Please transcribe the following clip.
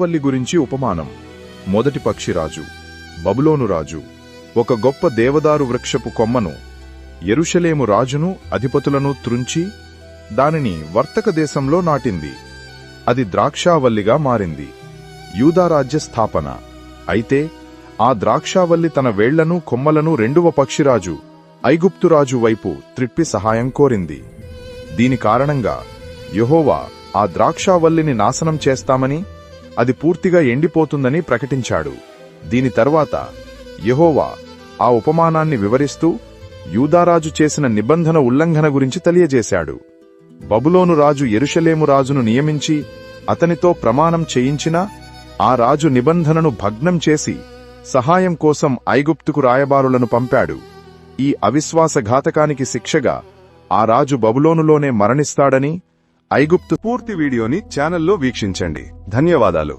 వల్లి గురించి ఉపమానం. మొదటి పక్షిరాజు బబులోను రాజు ఒక గొప్ప దేవదారు వృక్షపు కొమ్మను ఎరుషలేము రాజును అధిపతులను త్రుంచి దానిని వర్తక దేశంలో నాటింది. అది ద్రాక్షావల్లిగా మారింది. యూదారాజ్య స్థాపన. అయితే ఆ ద్రాక్షావల్లి తన వేళ్ళను కొమ్మలను రెండవ పక్షిరాజు ఐగుప్తురాజు వైపు త్రిప్పి సహాయం కోరింది. దీని కారణంగా యెహోవా ఆ ద్రాక్షావల్లిని నాశనం చేస్తామని అది పూర్తిగా ఎండిపోతుందని ప్రకటించాడు. దీని తర్వాత యెహోవా ఆ ఉపమానాన్ని వివరిస్తూ యూదారాజు చేసిన నిబంధన ఉల్లంఘన గురించి తెలియజేశాడు. బబులోను రాజు ఎరుషలేము రాజును నియమించి అతనితో ప్రమాణం చేయించినా ఆ రాజు నిబంధనను భగ్నం చేసి సహాయం కోసం ఐగుప్తుకు రాయబారులను పంపాడు. ఈ అవిశ్వాసఘాతకానికి శిక్షగా ఆ రాజు బబులోనులోనే మరణిస్తాడని ఐగుప్తు పూర్తి వీడియోని ఛానల్లో వీక్షించండి. ధన్యవాదాలు.